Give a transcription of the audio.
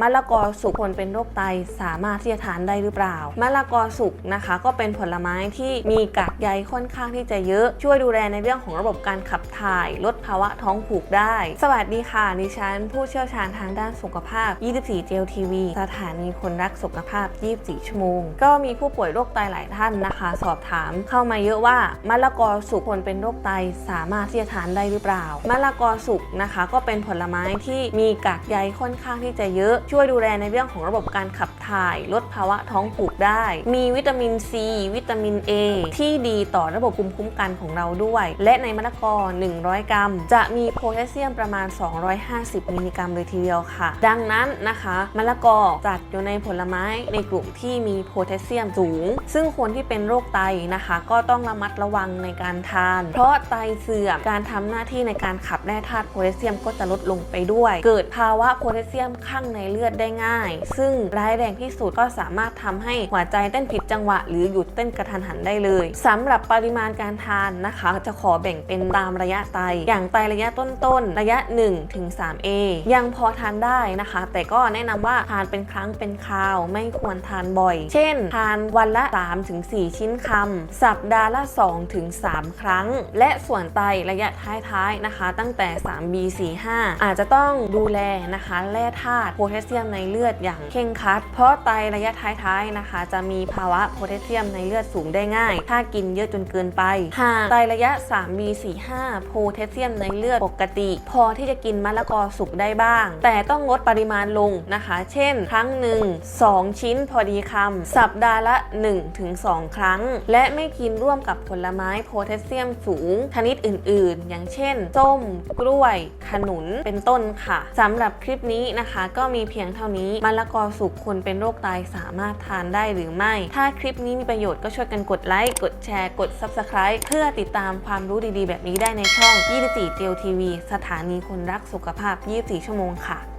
มะละกอสุกคนเป็นโรคไตสามารถที่จะทานได้หรือเปล่ามะละกอสุกนะคะ ก็เป็นผลไม้ที่มีกากใยค่อนข้างที่จะเยอะ ช่วยดูแลในเรื่องของระบบการขับถ่าย ลด ภาวะท้องผูกได้ สวัสดีค่ะ ดิฉัน ผู้เชี่ยวชาญทางด้านสุขภาพ 24เจลทีวีสถานีคนรักสุขภาพ 24 ชั่วโมง ก็มีผู้ป่วยโรคไตหลายท่านนะคะ สอบถามเข้ามาเยอะว่ามะละกอสุกคนเป็นโรคไตสามารถที่จะทานได้หรือเปล่ามะละกอสุกนะคะ ก็เป็นผลไม้ที่มีกากใยค่อนข้างที่จะเยอะ ช่วยดูแลในเรื่องของระบบการขับถ่าย ลดภาวะท้องผูกได้ มีวิตามินซี วิตามิน A ที่ดีต่อระบบภูมิคุ้มกันของเราด้วย และในมะละกอ 100 กรัมจะมีโพแทสเซียมประมาณ 250 มิลลิกรัมเลยทีเดียวค่ะ ดังนั้นนะคะมะละกอจัดอยู่ในผลไม้ในกลุ่มที่มีโพแทสเซียมสูง ซึ่งคนที่เป็นโรคไตนะคะ ก็ต้องระมัดระวังในการทาน เพราะไตเสื่อมการทำหน้าที่ในการขับแร่ธาตุโพแทสเซียมก็จะลดลงไปด้วย เกิดภาวะโพแทสเซียมข้างในเลือดได้ง่าย ซึ่งร้ายแรงที่สุดก็สามารถทำให้หัวใจเต้นผิดจังหวะ หรือหยุดเต้นกระทันหันได้เลยสำหรับปริมาณการทานนะคะ จะขอแบ่งเป็นตามระยะไตอย่างไตระยะต้นๆ ระยะ 1 ถึง 3A ยังพอทานได้นะคะ แต่ก็แนะนำว่าทานเป็นครั้งเป็นคราว ไม่ควรทานบ่อย เช่น ทานวันละ3ถึง4ชิ้นคำสัปดาห์ละ2ถึง3ครั้ง และส่วนไตระยะท้ายๆนะคะ ตั้งแต่ 3B45 อาจจะต้องดูแลนะคะแร่ธาตุโพแทสเซียมในเลือดอย่างเคร่งคัด เพราะไตระยะท้ายๆนะคะ จะมีภาวะโพแทสเซียมในเลือดสูงได้ง่าย ถ้ากินเยอะจนเกินไปหากไตระยะ 3B45 โพแทสเซียมในเลือดปกติ พอที่จะกินมะละกอสุกได้บ้าง แต่ต้องลดปริมาณลงนะคะ เช่น ครั้งหนึ่ง2 ชิ้นพอดีคำสัปดาห์ละ 1-2 ครั้ง และไม่กินร่วมกับผลไม้โพแทสเซียมสูงชนิดอื่น ๆ อย่างเช่น ส้ม กล้วย ขนุนเป็นต้นค่ะสำหรับคลิปนี้นะคะ ก็มีเพียงเท่านี้มะละกอสุกคนเป็นโรคไตสามารถทานได้หรือไม่ ถ้าคลิปนี้มีประโยชน์ก็ช่วยกันกดไลค์กดแชร์กด Subscribe เพื่อติดตามความรู้ดีๆ แบบนี้ได้ในช่อง 24เจลทีวี สถานีคนรักสุขภาพ 24 ชั่วโมงค่ะ